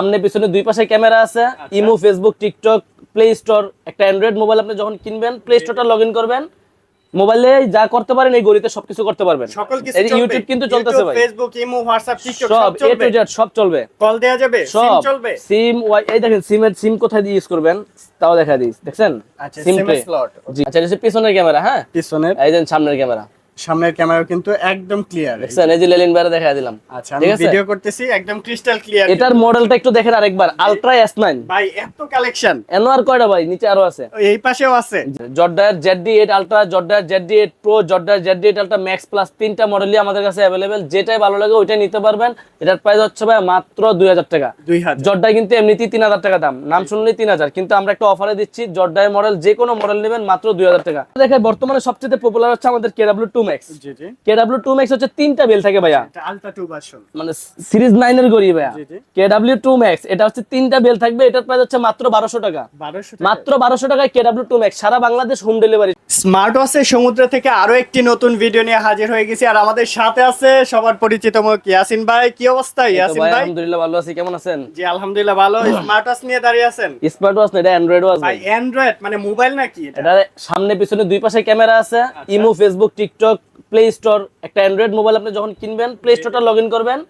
সামনে পিছনে দুই পাশে ক্যামেরা আছে imo Facebook TikTok play store একটা অ্যান্ড্রয়েড মোবাইল আপনি যখন কিনবেন প্লে স্টোরটা লগ ইন করবেন। মোবাইলে যা করতে পারেন এই গড়িতে সবকিছু করতে পারবেন। এই? ইউটিউব কিন্তু চলতেছে ভাই। ফেসবুক ইমো হোয়াটসঅ্যাপ টিকটক সব এ চলবে। টু জেড সব চলবে। কল দেয়া যাবে সিম চলবে। সিম ওয়াই এই দেখেন সিমের সিম কোথায় দিয়ে ইউজ করবেন তাও দেখা দিই। দেখছেন? আচ্ছা সিম স্লট জি আচ্ছা পিছনের ক্যামেরা হ্যাঁ? পিছনের। এই দেন সামনের ক্যামেরা। সামনের ক্যামেরা কিন্তু একদম ক্লিয়ার দেখছেন এই যে লেলিন বাইরে দেখা দিলাম। আচ্ছা আমি ভিডিও করতেছি একদম ক্রিস্টাল ক্লিয়ার এটার মডেলটা একটু দেখেন আরেকবার আলট্রা এস নাইন ভাই এত কালেকশন এনোয়ার কয়টা ভাই? নিচে আরও আছে। এই পাশেও আছে। জর্ডার জেড ডি এইট আলট্রা জর্ডার Z D eight pro জর্ডার Z D eight ultra max plus তিনটা মডেলই আমাদের কাছে অ্যাভেলেবেল যেটাই ভালো লাগে ওইটাই নিতে পারবেন। এটার প্রাইস হচ্ছে ভাই মাত্র দুই হাজার টাকা। দুই হাজার। জর্ডায় কিন্তু এমনিতেই তিন হাজার টাকা দাম। নাম শুনলেই তিন হাজার। কিন্তু আমরা একটা অফারে দিচ্ছি জর্ডায় মডেল যে কোনো মডেল নেবেন মাত্র দুই হাজার টাকা। দেখে বর্তমানে সবচেয়ে পপুলার হচ্ছে আমাদের কেডাব্লিউ টু ম্যাক্স জি জি। কেডাব্লিউ টু ম্যাক্স হচ্ছে তিনটা বেল থাকে ভাইয়া। আলট্রা টু ভার্সন মানে সিরিজ নাইনের গড়ি ভাইয়া। জি, জি। কেডাব্লিউ টু ম্যাক্স এটা হচ্ছে তিনটা বেল থাকবে এটার প্রাইস হচ্ছে মাত্র বারোশো টাকা। মাত্র বারোশো টাকায় কেডাব্লিউ টু ম্যাক্স সারা বাংলাদেশ হোম ডেলিভারি স্মার্ট ওয়াচের সমুদ্র থেকে আরও একটি নতুন ভিডিও নিয়ে হাজির হয়ে গেছি আর আমাদের সাথে আছে সবার পরিচিত মুখ ইয়াসিন ভাই। কি অবস্থা ইয়াসিন ভাই আলহামদুলিল্লাহ ভালো আছি কেমন আছেন? জি আলহামদুলিল্লাহ ভালো। স্মার্ট ওয়াচ নিয়ে দাঁড়িয়ে আছেন? স্মার্ট ওয়াচ না এটা অ্যান্ড্রয়েড ওয়াচ ভাই অ্যান্ড্রয়েড মানে মোবাইল নাকি এটা? এটা সামনে পিছনে দুই পাশে ক্যামেরা আছে আচ্ছা। Imo Facebook TikTok play store একটা অ্যান্ড্রয়েড মোবাইল আপনি যখন কিনবেন প্লে স্টোরটা লগ ইন করবেন।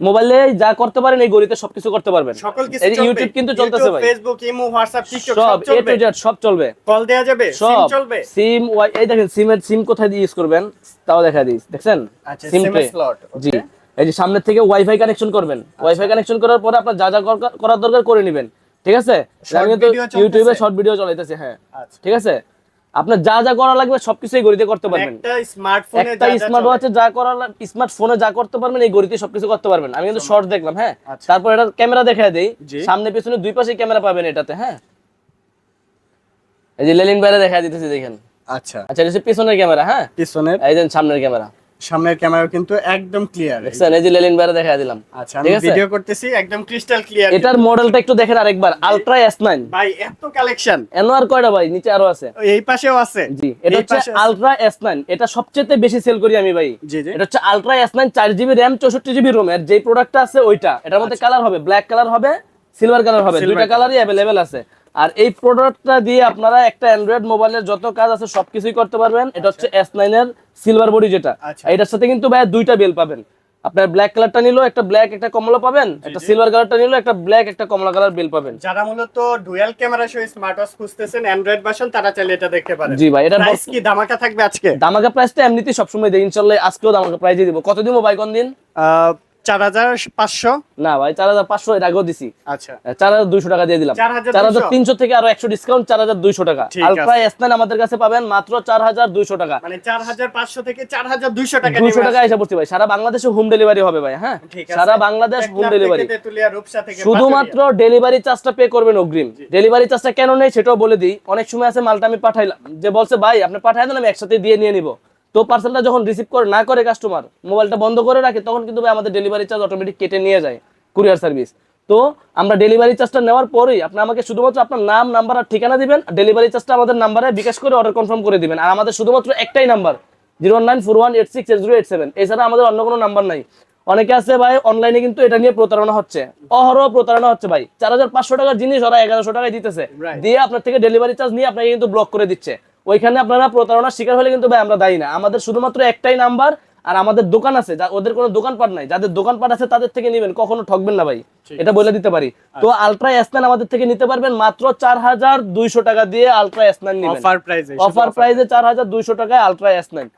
মোবাইলে যা করতে পারেন এই গড়িতে সবকিছু করতে পারবেন। সকল কিছু চলবে? ইউটিউব কিন্তু চলতেছে ভাই। ফেসবুক ইমো হোয়াটসঅ্যাপ টিকটক সব সব এ টু জেড সব চলবে। কল দেয়া যাবে সিম চলবে। সিম ওয়াই এই দেখেন সিমের সিম কোথায় দিয়ে ইউজ করবেন? তাও দেখা দিই দেখছেন? আচ্ছা সিম সিম স্লট জি। এই যে সামনে থেকে ওয়াইফাই কানেকশন করবেন। ওয়াইফাই কানেকশন করার পরে আপনার যা যা করার দরকার করে নেবেন। ঠিক আছে? ইউটিউবে শর্ট ভিডিও চলাইতেছে হ্যাঁ। আচ্ছা। ঠিক আছে? আপনার যা যা করা লাগবে সবকিছু এই গড়িতে করতে পারবেন। একটা স্মার্টফোনে একটা স্মার্ট ওয়াচে যা করা স্মার্টফোনে যা করতে পারবেন এই গড়িতে সবকিছু করতে পারবেন। আমি কিন্তু শর্ট দেখলাম হ্যাঁ? আচ্ছা। তারপর এটা ক্যামেরা দেখা দেই। সামনে পিছনে দুই পাশে ক্যামেরা পাবেন এটাতে হ্যাঁ? এই যে লেলিন বাইরে দেখা দিতেছি দেখেন। আচ্ছা। আচ্ছা এটা পিছনের ক্যামেরা হ্যাঁ? পিছনের। এই যে সামনের ক্যামেরা সামনের ক্যামেরা কিন্তু একদম ক্লিয়ার দেখছেন? এই যে লেলিন বাইরে দেখা দিলাম। আচ্ছা আমি ভিডিও করতেছি একদম ক্রিস্টাল ক্লিয়ার এটার মডেলটা একটু দেখেন আরেকবার। আলট্রা এস নাইন ভাই এত কালেকশন এনোয়ার কয়টা ভাই? নিচে আরও আছে। এই পাশেও আছে। জি এটা হচ্ছে আলট্রা এস নাইন এটা সবচেয়ে বেশি সেল করি আমি ভাই। জি জি। এটা হচ্ছে আলট্রা এস নাইন চার জিবি র্যাম চৌষট্টি জিবি রোম এর যে প্রোডাক্টটা আছে ওইটা। এটার মধ্যে কালার হবে। ব্ল্যাক কালার হবে সিলভার কালার হবে। আচ্ছা। দুইটা কালারই অ্যাভেলেবেল আছে। আর এই প্রোডাক্টটা দিয়ে আপনারা একটা অ্যান্ড্রয়েড মোবাইলের যত কাজ আছে সবকিছুই করতে পারবেন। এটা হচ্ছে এস নাইন এর সিলভার বডি যেটা। আচ্ছা। এটার সাথে কিন্তু ভাই দুইটা বেল পাবেন। আপনার ব্ল্যাক কালারটা নিলো একটা ব্ল্যাক একটা কমলা পাবেন একটা সিলভার কালারটা নিলো একটা ব্ল্যাক একটা কমলা কালার বেল পাবেন। যারা মূলত ডুয়াল ক্যামেরা সহ স্মার্ট ওয়াচ খুঁজতেছেন অ্যান্ড্রয়েড ভার্সন তারা চাইলে এটা দেখতে পারেন। জি ভাই এটার প্রাইস কি? ধামাকা থাকবে আজকে? দামাকা প্রাইসটা এমনিতেই সবসময় দেয়। ইনশাল্লাহ আজকেও দামাকা প্রাইজে দিব। কত দিব ভাই কোন দিন চার হাজার পাঁচশো? না ভাই চার হাজার পাঁচশো এর আগেও দিছি। আচ্ছা। চার হাজার দুইশো টাকা দিয়ে দিলাম। চার হাজার তিনশো থেকে আরও একশো ডিসকাউন্ট চার হাজার দুইশো টাকা। ঠিক আছে। আমাদের কাছে পাবেন মাত্র চার হাজার দুইশো টাকা। মানে চার হাজার পাঁচশো থেকে চার হাজার দুইশো টাকা দুইশো টাকা এসে পড়ছি ভাই। সারা বাংলাদেশে হোম ডেলিভারি হবে ভাই হ্যাঁ? সারা বাংলাদেশ হোম ডেলিভারি শুধুমাত্র ডেলিভারি চার্জটা পে করবেন অগ্রিম। ডেলিভারি চার্জটা কেন নেই সেটাও বলে দিই। অনেক সময় আছে মালটা আমি পাঠাইলাম। যে বলছে ভাই আপনি পাঠাই দেন আমি একসাথে দিয়ে নিয়ে নিব। তো পার্সেলটা যখন রিসিভ করে না করে কাস্টমার মোবাইলটা বন্ধ করে রাখে তখন কিন্তু ভাই আমাদের ডেলিভারি চার্জ অটোমেটিক কেটে নিয়ে যায় কুরিয়ার সার্ভিস তো আমরা ডেলিভারি চার্জটা নেওয়ার পরেই আপনি আমাকে শুধুমাত্র আপনার নাম নাম্বার আর ঠিকানা দিবেন ডেলিভারি চার্জটা আমাদের নাম্বারে বিকাশ করে অর্ডার কনফার্ম করে দিবেন। আর আমাদের শুধুমাত্র একটাই number zero nine four one eight six eight zero eight seven এছাড়া আমাদের অন্য কোনো নাম্বার নাই। অনেকে আছে ভাই অনলাইনে কিন্তু এটা নিয়ে প্রতারণা হচ্ছে। অহরহ প্রতারণা হচ্ছে ভাই। চার হাজার পাঁচশো টাকার জিনিস ওরা এগারোশো টাকায় দিতেছে. দিয়ে আপনার থেকে ডেলিভারি চার্জ নিয়ে আপনাকে কিন্তু ব্লক করে দিচ্ছে। ওইখানে আপনারা প্রতারণার শিকার হলে কিন্তু ভাই আমরা দায়ী না। আমাদের শুধুমাত্র একটাই নাম্বার আর আমাদের দোকান আছে ওদের কোনো দোকানপাট নাই। যাদের দোকানপাট আছে তাদের থেকে নেবেন কখনো ঠকবেন না ভাই। এটা বলে দিতে পারি। তো আলট্রা এসনান আমাদের থেকে নিতে পারবেন মাত্র চার হাজার দুইশো টাকা দিয়ে আলট্রা এসনান নিবেন। অফার প্রাইসে চার হাজার দুইশো টাকায় আলট্রা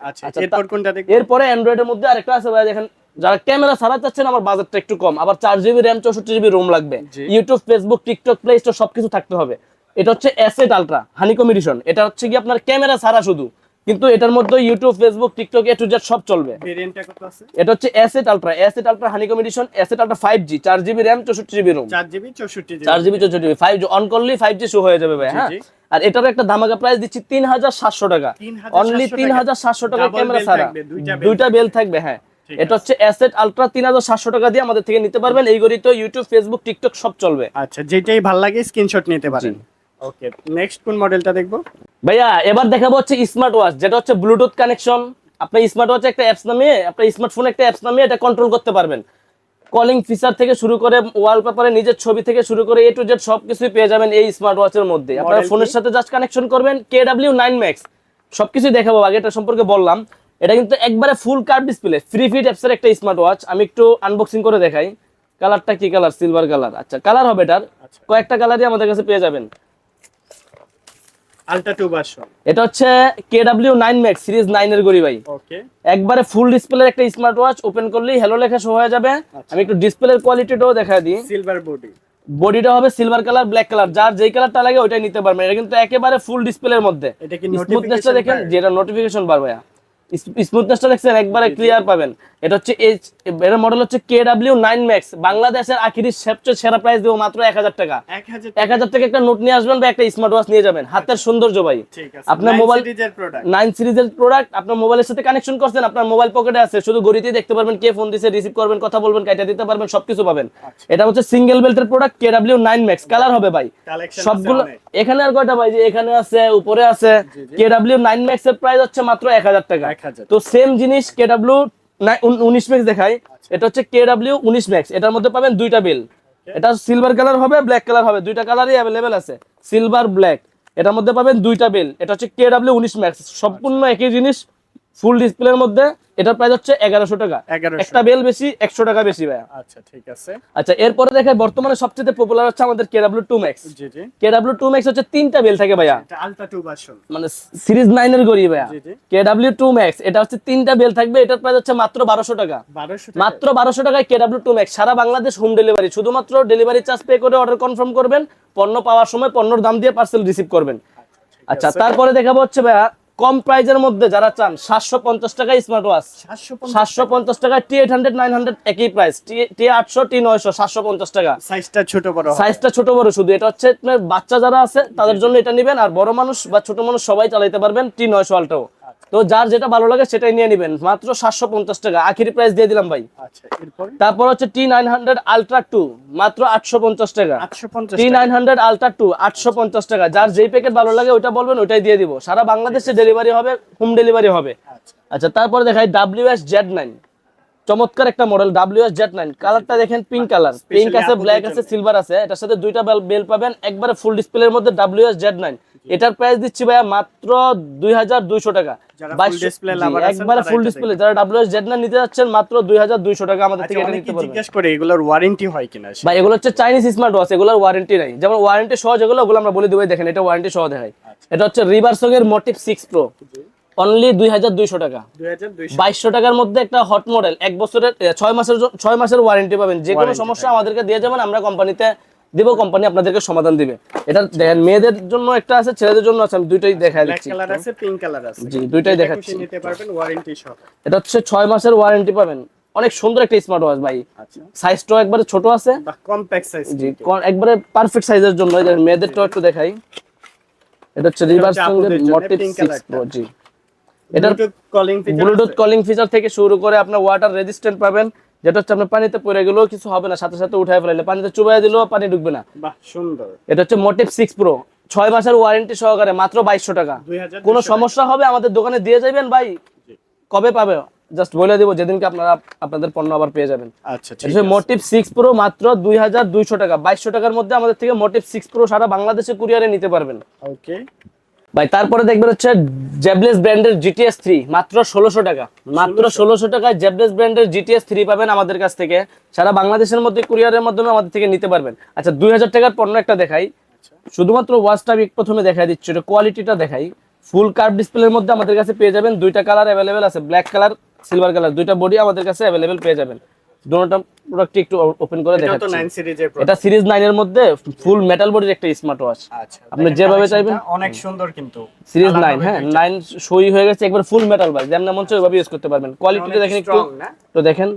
আচ্ছা এরপর কোনটা দেখব? এরপরে অ্যান্ড্রয়েডের মধ্যে আরেকটা আছে ভাই দেখেন যারা ক্যামেরা ছাড়া চাচ্ছেন আমার বাজেটটা একটু কম। আবার চার জিবি র্যাম চৌষট্টি জিবি রোম লাগবে। YouTube Facebook TikTok play store সবকিছু থাকতে হবে। এটা হচ্ছে অ্যাসেট আলট্রা হানিকম এডিশন এটা হচ্ছে কি আপনার ক্যামেরা ছাড়া শুধু। কিন্তু এটার মধ্যে YouTube Facebook TikTok A to Z সব চলবে। ভেরিয়েন্টটা কত আছে? এটা হচ্ছে asset ultra asset ultra honeycomb edition asset ultra on করলেই শো হয়ে যাবে ভাই হ্যাঁ? আর এটার একটা ধামাকা প্রাইস দিচ্ছি তিন হাজার সাতশো টাকা। অনলি তিন হাজার সাতশো টাকা ক্যামেরা ছাড়া। দুইটা বেল থাকবে। হ্যাঁ। এটা হচ্ছে অ্যাসেট আলট্রা তিন হাজার সাতশো টাকা দিয়ে আমাদের থেকে নিতে পারবেন। এই গড়ি তো ইউটিউব ফেসবুক টিকটক সব চলবে। আচ্ছা যেটাই ভালো লাগে স্ক্রিনশট নিতে পারেন। ওকে নেক্সট কোন মডেলটা দেখব? ভাইয়া এবার দেখাবো হচ্ছে স্মার্ট ওয়াচ যেটা হচ্ছে ব্লুটুথ কানেকশন আপনার স্মার্ট ওয়াচে একটা অ্যাপস নামিয়ে আপনার স্মার্টফোনে একটা অ্যাপস নামিয়ে এটা কন্ট্রোল করতে পারবেন। কলিং ফিচার থেকে শুরু করে ওয়ালপেপারে নিজের ছবি থেকে শুরু করে এ টু জেড সবকিছুই পেয়ে যাবেন এই স্মার্ট ওয়াচের মধ্যে। আপনারা ফোনের সাথে জাস্ট কানেকশন করবেন কে ডাব্লিউ নাইন ম্যাক্স সবকিছুই দেখাবো আগে এটা সম্পর্কে বললাম। এটা কিন্তু একবারে full curve display free fit অ্যাপসের একটা স্মার্ট ওয়াচ আমি একটু আনবক্সিং করে দেখাই। কালারটা কি কালার সিলভার কালার আচ্ছা কালার হবে এটার। আচ্ছা। কয়েকটা কালারই আমাদের কাছে পেয়ে যাবেন। আলট্রা 2 ভার্সন এটা হচ্ছে KW9 Max সিরিজ 9 এর গড়ি ভাই। ওকে একবারে ফুল ডিসপ্লের একটা স্মার্ট ওয়াচ ওপেন করলেই হ্যালো লেখা শো হয়ে যাবে। আচ্ছা। আমি একটু ডিসপ্লের কোয়ালিটিটাও দেখা দিই। সিলভার বডি বডিটা হবে সিলভার কালার ব্ল্যাক কালার যার যেই কালারটা লাগে ওইটাই নিতে পারবেন। এটা কিন্তু একেবারে ফুল ডিসপ্লের মধ্যে। এটা কি নোটিফিকেশন দেখেন যেটা নোটিফিকেশন বার ভাইয়া। স্মুথনেসটা দেখছেন একবারে ক্লিয়ার পাবেন। এটা হচ্ছে এইচ এর মডেল হচ্ছে কে ডাব্লিউ নাইন ম্যাক্স বাংলাদেশের আখিরি সবচেয়ে সেরা প্রাইস দেবো মাত্র এক হাজার টাকা। এক হাজার টাকা। একটা নোট নিয়ে আসবেন বা একটা স্মার্ট ওয়াচ নিয়ে যাবেন। হাতের সৌন্দর্য ভাই। আপনার মোবাইল নাইন সিরিজের প্রোডাক্ট আপনার মোবাইলের সাথে কানেকশন করছেন আপনার মোবাইল পকেটে আছে শুধু গড়িতেই দেখতে পারবেন কে ফোন দিছে রিসিভ করবেন কথা বলবেন কাইটা দিতে পারবেন সবকিছু পাবেন। আচ্ছা। এটা হচ্ছে সিঙ্গেল বেল্টের product K W nine max colour হবে ভাই। সবগুলো এখানে আর কয়টা ভাই? যে এখানে আছে উপরে আছে। কে ডাব্লিউ নাইন ম্যাক্স এর প্রাইস হচ্ছে মাত্র এক হাজার টাকা। 1000 তো সেম জিনিস কে ডাব্লিউ উনিশ ম্যাক্স দেখাই। আচ্ছা। এটা হচ্ছে কে ডাব্লিউ উনিশ ম্যাক্স। এটার মধ্যে পাবেন দুইটা বিল এটা সিলভার কালার হবে ব্ল্যাক কালার হবে। দুইটা কালারই অ্যাভেলেবেল আছে। সিলভার ব্ল্যাক এটার মধ্যে পাবেন দুইটা বিল এটা হচ্ছে কে ডাব্লিউ উনিশ ম্যাক্স। সম্পূর্ণ একই জিনিস। ফুল ডিসপ্লের মধ্যে এটার প্রাইস হচ্ছে এগারোশো টাকা। 1100 একটা বেল বেশি একশো টাকা বেশি ভাইয়া। আচ্ছা ঠিক আছে। আচ্ছা এরপরে দেখে বর্তমানে সবচেয়ে পপুলার হচ্ছে আমাদের কে ডাব্লিউ টু ম্যাক্স। জি জি। কে ডাব্লিউ টু ম্যাক্স হচ্ছে তিনটা বেল থাকে ভাইয়া। মানে সিরিজ নাইনের গড়ি ভাইয়া। জি, জি। কে ডাব্লিউ টু ম্যাক্স এটা হচ্ছে তিনটা বেল থাকবে এটার প্রাইস হচ্ছে মাত্র বারোশো টাকা। মাত্র বারোশো টাকায় কে ডাব্লিউ টু ম্যাক্স সারা বাংলাদেশ হোম ডেলিভারি শুধুমাত্র ডেলিভারি চার্জ পে করে অর্ডার কনফার্ম করবেন পণ্য পাওয়ার সময় পণ্যর দাম দিয়ে পার্সেল রিসিভ করবেন। আচ্ছা তারপরে দেখাবো হচ্ছে ভাইয়া কম প্রাইজের মধ্যে যারা চান সাতশো পঞ্চাশ টাকা স্মার্ট ওয়াচ সাতশো পঞ্চাশ টাকা T eight hundred nine hundred একই প্রাইস টি আটশো টি নয়শো সাতশো পঞ্চাশ টাকা। সাইজটা ছোট বড়। সাইজটা ছোট বড় শুধু। এটা হচ্ছে আপনার বাচ্চা যারা আছে তাদের জন্য এটা নেবেন আর বড় মানুষ বা ছোট মানুষ সবাই চালাইতে পারবেন টি নয়শো আলটাও তো যার যেটা ভালো লাগে সেটাই নিয়ে নেবেন। মাত্র সাতশো পঞ্চাশ টাকা। আখিরি প্রাইস দিয়ে দিলাম ভাই। আচ্ছা তারপর হচ্ছে T nine hundred ultra two মাত্র আটশো পঞ্চাশ টাকা। T nine hundred ultra two আটশো পঞ্চাশ টাকা। যার যেই প্যাকেট ভালো লাগে ওইটা বলবেন ওইটাই দিয়ে দিব। সারা বাংলাদেশে ডেলিভারি হবে হোম ডেলিভারি হবে। আচ্ছা। আচ্ছা তারপরে দেখাই ডাব্লিউ এস জেড নাইন চমৎকার একটা model W S Z nine কালারটা দেখেন পিঙ্ক কালার পিঙ্ক আছে ব্ল্যাক আছে সিলভার আছে এটার সাথে দুইটা বেল পাবেন একবারে ফুল ডিসপ্লের মধ্যে ডাব্লিউ এস জেড নাইন এটার প্রাইস দিচ্ছি ভাইয়া মাত্র দুই হাজার দুইশো টাকা। যারা full 2200 display জি, lover আছেন একবারে ফুল ডিসপ্লে যারা ডাব্লিউ জেড নাইন নিতে যাচ্ছেন মাত্র দুই হাজার দুইশো টাকা আমাদের আচ্ছা থেকে এটা নিতে পারবেন। জিজ্ঞেস করে এগুলোর ওয়ারেন্টি হয় কিনা? বা এগুলো হচ্ছে চাইনিজ স্মার্ট ওয়াচ এগুলোর ওয়ারেন্টি নাই। যেমন ওয়ারেন্টি সহ যেগুলো ওগুলো আমরা বলে দেবো দেখেন এটা ওয়ারেন্টি সহ দেখাই আচ্ছা। এটা হচ্ছে রিভার্সং এর মোটিভ সিক্স প্রো অনলি দুই হাজার দুইশো টাকা। বাইশশো টাকার মধ্যে একটা হট মডেল এক বছরের ছয় মাসের ছয় মাসের ওয়ারেন্টি পাবেন। যে কোনো সমস্যা আমাদেরকে দিয়ে যাবেন আমরা কোম্পানিতে দিব কোম্পানি আপনাদেরকে সমাধান দিবে। এটা দেখেন মেয়েদের জন্য একটা আছে ছেলেদের জন্য আছে আমি দুইটাই দেখা দিচ্ছি। কালার আছে পিঙ্ক কালার আছে। জি, দুইটাই দেখাচ্ছি। নিতে পারবেন ওয়ারেন্টি সহ। এটা হচ্ছে ছয় মাসের ওয়ারেন্টি পাবেন। অনেক সুন্দর একটা স্মার্ট ওয়াচ ভাই। আচ্ছা। সাইজটাও একবারে ছোট আছে। কম্প্যাক্ট সাইজ জি একবারে পারফেক্ট সাইজের জন্য দেখেন, মেয়েদেরটাও একটু দেখাই। এটা হচ্ছে রিভার্স মোটিভ pink সিক্স colourটা। প্রো জি। Bluetooth calling Bluetooth calling feature থেকে শুরু করে আপনার ওয়াটার রেজিস্ট্যান্ট পাবেন। যেটা হচ্ছে আপনার পানিতে পড়ে গেলেও কিছু হবে না সাথে সাথে উঠায় ফেলাইলে। পানিতে চুবাই দিলেও পানি ঢুকবে না। বাহ সুন্দর। এটা হচ্ছে মোটিভ সিক্স প্রো ছয় মাসের ওয়ারেন্টি সহকারে মাত্র বাইশশো টাকা। 2200 কোনো সমস্যা হবে? আমাদের দোকানে দিয়ে যাবেন ভাই। কবে পাবে? জাস্ট বলে দিব যেদিনকে আপনারা আপনাদের পণ্য আবার পেয়ে যাবেন। আচ্ছা এটা মোটিভ সিক্স প্রো মাত্র দুই হাজার দুইশো টাকা। বাইশশো টাকার মধ্যে আমাদের থেকে মোটিভ সিক্স প্রো সারা বাংলাদেশে কুরিয়ারে নিতে পারবেন। ওকে ভাই তারপরে দেখবেন হচ্ছে জেবলেস ব্র্যান্ডের জিটিএস থ্রি মাত্র ষোলোশো টাকা। মাত্র ষোলোশো। টাকায় জেবলেস ব্র্যান্ডের জিটিএস থ্রি পাবেন আমাদের কাছ থেকে। সারা বাংলাদেশের মধ্যে কুরিয়ারের মাধ্যমে আমাদের থেকে নিতে পারবেন। আচ্ছা দুই হাজার টাকার পণ্য একটা দেখাই। শুধুমাত্র ওয়াচটা আমি প্রথমে দেখাই দিচ্ছি এটা কোয়ালিটিটা দেখাই। ফুল কার্ভ ডিসপ্লের মধ্যে আমাদের কাছে পেয়ে যাবেন দুইটা কালার অ্যাভেলেবেল আছে ব্ল্যাক কালার সিলভার কালার দুইটা বডি আমাদের কাছে অ্যাভেলেবেল পেয়ে যাবেন। দুটোটা প্রোডাক্ট একটু ওপেন করে এটা তো 9 সিরিজের এটা সিরিজ নাইনের মধ্যে ফুল মেটাল বডির একটা স্মার্ট ওয়াচ আচ্ছা আপনি যেভাবে চাইবেন। অনেক সুন্দর কিন্তু সিরিজ আলাদা নাইন হ্যাঁ দুইটা। নাইন সই হয়ে গেছে একবার ফুল মেটাল বাজ যেমন মন চাই ওইভাবে ইউজ করতে পারবেন কোয়ালিটিটা দেখেন একটু তো দেখেন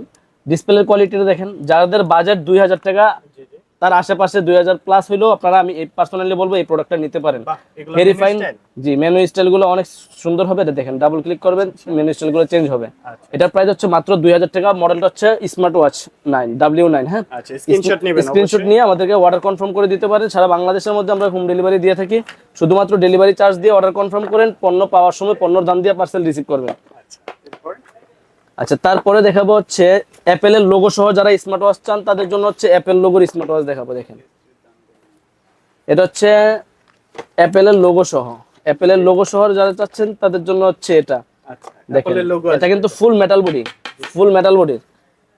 ডিসপ্লের কোয়ালিটিটা দেখেন যাদের বাজেট দুই হাজার টাকা জি, জি। তার আশেপাশে দুই হাজার প্লাস হইলেও আপনারা আমি পার্সোনালি বলব এই প্রোডাক্টটা নিতে পারেন। বাহ, এগুলো ভেরি ফাইন জি মেনু স্টাইলগুলো অনেক সুন্দর হবে এটা দেখেন ডাবল ক্লিক করবেন মেনু স্টাইলগুলো চেঞ্জ হবে। আচ্ছা। এটার প্রাইস হচ্ছে মাত্র দুই হাজার টাকা মডেলটা হচ্ছে smart watch nine W nine হ্যাঁ? আচ্ছা স্ক্রিনশট নিয়ে আমাদেরকে অর্ডার কনফার্ম করে দিতে পারেন। সারা বাংলাদেশের মধ্যে আমরা হোম ডেলিভারি দিয়ে থাকি। শুধুমাত্র ডেলিভারি চার্জ দিয়ে অর্ডার কনফার্ম করেন পণ্য পাওয়ার সময় পণ্যর দাম দিয়ে পার্সেল রিসিভ করবেন। আচ্ছা আচ্ছা তারপরে দেখাবো হচ্ছে অ্যাপেলের লোগো সহ যারা স্মার্ট ওয়াচ চান তাদের জন্য হচ্ছে অ্যাপেল লোগোর স্মার্ট ওয়াচ দেখাবো দেখেন। এটা হচ্ছে অ্যাপেলের লোগো সহ। অ্যাপেলের লোগো সহ যারা চাচ্ছেন তাদের জন্য হচ্ছে এটা। আচ্ছা দেখেন এটা কিন্তু full metal body full metal বডির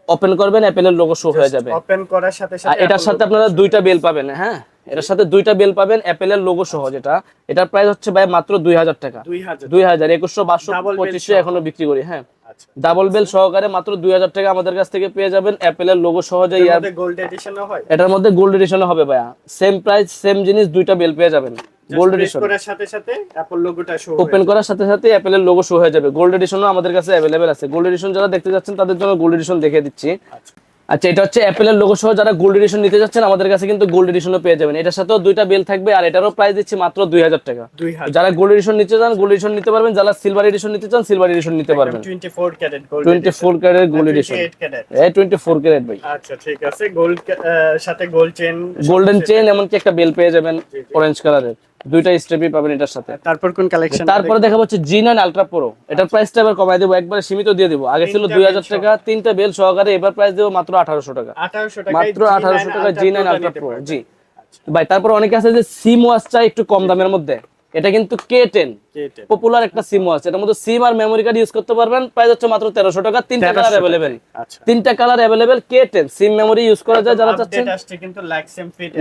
ওপেন করবেন অ্যাপেলের লোগো শো হয়ে যাবে। ওপেন করার সাথে সাথে এটার সাথে আপনারা দুইটা বেল পাবেন হ্যাঁ? এটার সাথে দুইটা বেল পাবেন অ্যাপেলের লোগো সহ যেটা। এটার প্রাইস হচ্ছে ভাই মাত্র দুই হাজার টাকা। দুই হাজার। একুশশো বারোশো পঁচিশশো এখনও বিক্রি করি হ্যাঁ। আচ্ছা। ডাবল বেল সহকারে মাত্র দুই হাজার টাকা আমাদের কাছ থেকে পেয়ে যাবেন অ্যাপেলের লোগো সহ যে ইয়ার গোল্ড এডিশনও হয়? এটার মধ্যে গোল্ড এডিশনে হবে ভাইয়া। সেম প্রাইস সেম জিনিস দুইটা বেল পেয়ে যাবেন। গোল্ড এডিশন করার সাথে সাথে অ্যাপল লোগোটা শো ওপেন করার সাথে সাথে অ্যাপেলের লোগো শো হয়ে যাবে। গোল্ড এডিশনও আমাদের কাছে অ্যাভেলেবেল আছে। গোল্ড এডিশন যারা দেখতে যাচ্ছেন তাদের জন্য গোল্ড এডিশন দেখিয়ে দিচ্ছি। আচ্ছা এটা হচ্ছে অ্যাপেলের লোগো সহ যারা গোল্ড এডিশন নিতে যাচ্ছেন আমাদের কাছে কিন্তু গোল্ড এডিশনও পেয়ে যাবেন। এটার সাথেও দুইটা বেল থাকবে আর এটারও প্রাইস দিচ্ছি মাত্র দুই হাজার টাকা। যারা গোল্ড এডিশন নিতে চান গোল্ড এডিশন নিতে পারবেন যারা সিলভার এডিশন নিতে চান সিলভার এডিশন নিতে পারবেন। Twenty four carat gold twenty four carat gold edition এই টোয়েন্টি ফোর ক্যারেট ভাই। আচ্ছা ঠিক আছে। গোল্ড সাথে গোল্ড চেন গোল্ডেন চেন এমনকি একটা বেল পেয়ে যাবেন অরেঞ্জ কালারের দুইটা স্টেপই পাবেন এটার সাথে। তারপর কোন কালেকশন তারপরে দেখা হচ্ছে জি নাইন আলট্রা প্রো এটার প্রাইসটা এবার কমাই দেবো একবারে সীমিত দিয়ে দেবো। আগে ছিল দুই হাজার টাকা তিনটা বেল সহকারে এবার প্রাইস দেবো মাত্র আঠারোশো টাকা। মাত্র আঠারোশো টাকা জি নাইন আলট্রা প্রো জি। ভাই তারপর অনেকে আছে যে সিম ওয়াচ চাই একটু কম দামের মধ্যে। এটা কিন্তু কে টেন পপুলার একটা সিম আছে। এটার মধ্যে সিম আর মেমোরি কার্ড ইউজ করতে পারবেন। প্রাইস হচ্ছে মাত্র তেরোশো টাকা। তিনটা কালার অ্যাভেলেবেল আচ্ছা। তিনটা colour available K ten SIM memory use করা যায় যারা চাচ্ছেন।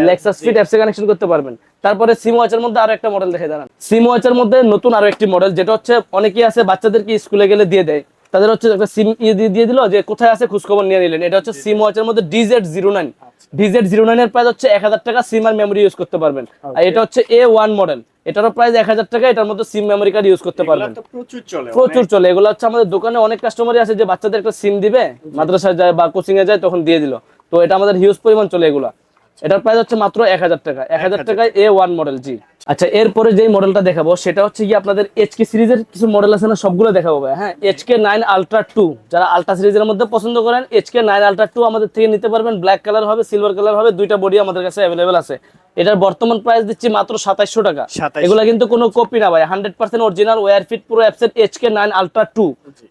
লেক্সাস ফিট অ্যাপসে কানেকশন করতে পারবেন। তারপরে সিম ওয়াচের মধ্যে আরও একটা মডেল দেখে দাঁড়ান। সিম ওয়াচের মধ্যে নতুন আরও একটি মডেল যেটা হচ্ছে অনেকেই আছে বাচ্চাদেরকে স্কুলে গেলে দিয়ে দেয়। তাদের হচ্ছে একটা সিম দিয়ে দিল যে কোথায় আছে খোঁজখবর নিয়ে নিলেন। এটা হচ্ছে সিম ওয়াচের মধ্যে DZ zero nine DZ zero নাইনের প্রাইস হচ্ছে এক হাজার টাকা সিম আর মেমোরি ইউজ করতে পারবেন। আর এটা হচ্ছে এ ওয়ান মডেল এটারও প্রাইস এক হাজার টাকা এটার মধ্যে সিম মেমোরি কার্ড ইউজ করতে পারবেন। প্রচুর চলে প্রচুর চলে। এগুলো হচ্ছে আমাদের দোকানে অনেক কাস্টমারই আছে যে বাচ্চাদের একটা সিম দিবে মাদ্রাসায় যায় বা কোচিং এ যায় তখন দিয়ে দিল। তো এটা আমাদের হিউজ পরিমাণ চলে এগুলা। এটার প্রাইস হচ্ছে মাত্র এক হাজার টাকা। এক হাজার টাকায় এ ওয়ান মডেল জি। আচ্ছা এরপরে যে মডেলটা দেখাবো, সেটা হচ্ছে কি আপনাদের এইচকে সিরিজের কিছু মডেল আছে না, সবগুলো দেখাবো ভাই হ্যাঁ H K nine ultra two যারা আলট্রা সিরিজের মধ্যে পছন্দ করেন এইচকে নাইন আলট্রা টু আমাদের থেকে নিতে পারবেন। ব্ল্যাক কালার হবে সিলভার কালার হবে, দুইটা বডি আমাদের কাছে অ্যাভেলেবেল আছে। এটার বর্তমান প্রাইস দিচ্ছি মাত্র সাতাইশশো টাকা। 2700 এগুলা কিন্তু কোনো কপি না ভাই hundred percent original wear fit পুরো অ্যাপসেট এইচকে নাইন আলট্রা টু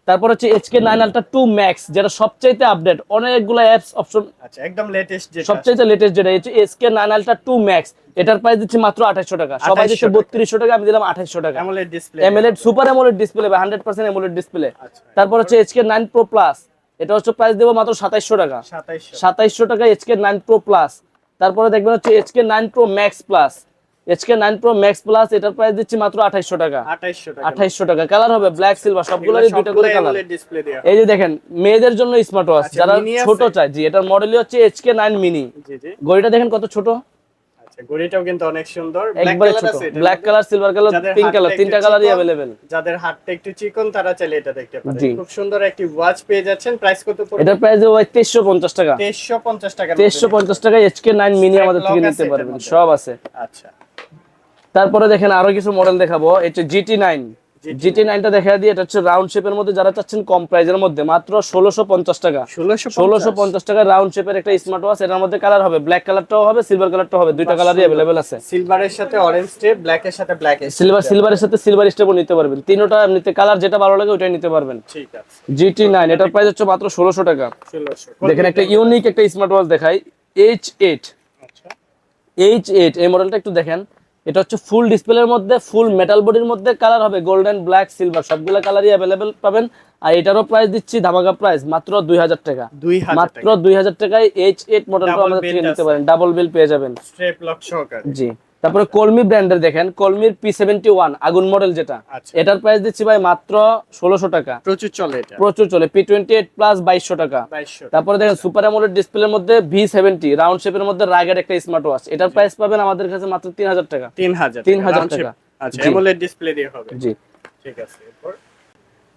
তারপর হচ্ছে HK nine ultra two max যেটা সবচাইতে আপডেট অনেকগুলো অ্যাপস অপশন একদম লেটেস্ট সবচাইতে লেটেস্ট যেটা হচ্ছে SK nine ultra two max এটার প্রাইস দিচ্ছি মাত্র আঠাশশো টাকা। সবাই 2800 দিচ্ছে টাকা। বত্রিশশো টাকা আমি দিলাম আঠাশশো টাকা। এমএলএড সুপার এমোলেড ডিসপ্লে বা হান্ড্রেড পার্সেন্ট এমোলেড ডিসপ্লে। তারপর হচ্ছে এইচকে নাইন প্রো প্লাস এটা হচ্ছে প্রাইস দেবো মাত্র সাতাইশশো টাকা। 2700 সাতাইশশো টাকা এইচকে নাইন প্রো প্লাস তারপরে দেখবেন হচ্ছে HK nine pro max plus HK nine pro max plus এটার প্রাইস দিচ্ছি মাত্র আঠাইশশো টাকা। 2800 টাকা। আঠাইশশো টাকা। কালার হবে ব্ল্যাক সিলভার সবগুলোরই দুইটা করে কালার এই যে দেখেন মেয়েদের জন্য স্মার্ট ওয়াচ আচ্ছা, যারা ছোট চায় জি এটার মডেলই হচ্ছে এইচকে নাইন মিনি ঘড়িটা দেখেন কত ছোট? আচ্ছা ঘড়িটাও কিন্তু অনেক সুন্দর। ব্ল্যাক একবারে কালার ছোট। Black colour silver colour pink colour তিনটা কালারই अवेलेबल যাদের হাতটা একটু চিকন তারা চাইলে এটা দেখতে পারে। খুব সুন্দর একটি ওয়াচ পেয়ে যাচ্ছেন। প্রাইস কত পড়বে? এটার প্রাইস তেইশশো পঞ্চাশ টাকা। 2350 টাকা তেইশশো পঞ্চাশ টাকা এইচকে নাইন মিনি আমাদের থেকে নিতে পারবেন। সব আছে। আচ্ছা। তারপরে দেখেন আরও কিছু মডেল দেখাবো। এটা জিটি নাইন জিটি নাইনটা দেখা দিয়ে এটা হচ্ছে রাউন্ড শেপের মধ্যে যারা চাচ্ছেন কম প্রাইজের মধ্যে মাত্র ষোলোশো পঞ্চাশ টাকা। 1650 ষোলোশো পঞ্চাশ টাকা রাউন্ড শেপের একটা স্মার্ট ওয়াচ এটার মধ্যে কালার হবে ব্ল্যাক কালারটাও হবে সিলভার কালারটাও হবে দুইটা কালারই অ্যাভেলেবেল আছে। সিলভারের সাথে অরেঞ্জ স্টেপ ব্ল্যাক এর সাথে ব্ল্যাক সিলভার সিলভারের সাথে সিলভার স্টেপও নিতে পারবেন। তিনোটা এমনিতে কালার যেটা ভালো লাগে ওইটাই নিতে পারবেন। ঠিক আছে। জিটি নাইন এটার প্রাইস হচ্ছে মাত্র ষোলোশো টাকা। দেখেন একটা ইউনিক একটা স্মার্ট ওয়াচ দেখাই এইচ এইট এইচ এইট এই মডেলটা একটু দেখেন। এটা হচ্ছে ফুল ডিসপ্লের মধ্যে ফুল মেটাল বডির মধ্যে কালার হবে গোল্ডেন ব্ল্যাক সিলভার সবগুলো কালারই অ্যাভেলেবেল পাবেন। আর এটারও প্রাইস দিচ্ছি ধামাকা প্রাইস মাত্র দুই হাজার টাকা। মাত্র দুই হাজার টাকায় এইচ এইট মডেলটা আমাদের থেকে নিতে পারেন ডাবল বিল পেয়ে যাবেন। জি। তারপরে কলমি ব্র্যান্ডের দেখেন কলমির পি সেভেন্টি ওয়ান আগুন মডেল যেটা। আচ্ছা। এটার প্রাইস দিচ্ছি ভাই মাত্র ষোলোশো টাকা। প্রচুর চলে এটা। প্রচুর চলে পি টোয়েন্টি এইট প্লাস বাইশশো। টাকা তারপরে দেখেন সুপার অ্যামোলেড ডিসপ্লের মধ্যে ভি সেভেন্টি রাউন্ড শেপের মধ্যে রাগের একটা স্মার্ট ওয়াচ এটার প্রাইস পাবেন আমাদের কাছে মাত্র তিন হাজার টাকা। তিন হাজার তিন হাজার টাকা। আচ্ছা। অ্যামোলেড ডিসপ্লে দিয়ে হবে। জি। ঠিক আছে এরপর?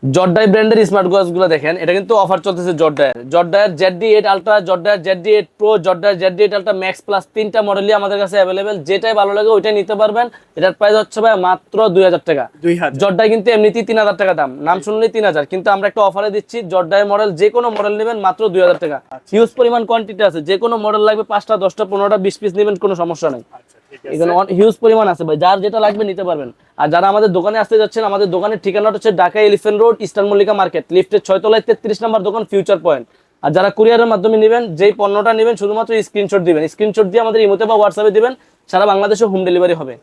জর্ডাই ব্র্যান্ডের স্মার্ট ওয়াচগুলো দেখেন এটা কিন্তু অফার চলতেছে জর্ডায়ের জর্ডায়ের জেড ডি এইট আলট্রা জর্ডায়ের Z D eight pro জর্ডায়ের Z D eight ultra max plus তিনটা মডেলই আমাদের কাছে অ্যাভেলেবেল যেটাই ভালো লাগে ওইটাই নিতে পারবেন। এটার প্রাইস হচ্ছে ভাই মাত্র দুই হাজার টাকা। 2000 জর্ডাই কিন্তু এমনিতেই তিন হাজার টাকা দাম। নাম শুনলেই তিন হাজার কিন্তু আমরা একটা অফারে দিচ্ছি জর্ডায়ের মডেল যে কোনো মডেল নেবেন মাত্র দুই হাজার টাকা। হিউজ পরিমাণ কোয়ান্টিটি আছে যে কোনো মডেল লাগবে পাঁচটা দশটা পনেরোটা বিশ পিস নেবেন কোনো সমস্যা নেই। আচ্ছা। এখানে হিউজ পরিমাণ আছে ভাই। যার যেটা লাগবে নিতে পারবেন। আর যারা আমাদের দোকানে আসতে যাচ্ছেন, আমাদের দোকানের ঠিকানাটা হচ্ছে Dhaka Elephant Road Eastern Mallika Market লিফটের ছয় তলায় তেত্রিশ নাম্বার দোকান ফিউচার পয়েন্ট আর যারা কুরিয়ারের মাধ্যমে নেবেন, যেই পণ্যটা নেবেন, শুধুমাত্র স্ক্রিনশট দিবেন। স্ক্রিনশট দিয়ে আমাদের ইমোতে বা হোয়াটসঅ্যাপে দিবেন, সারা বাংলাদেশে হোম ডেলিভারি হবে।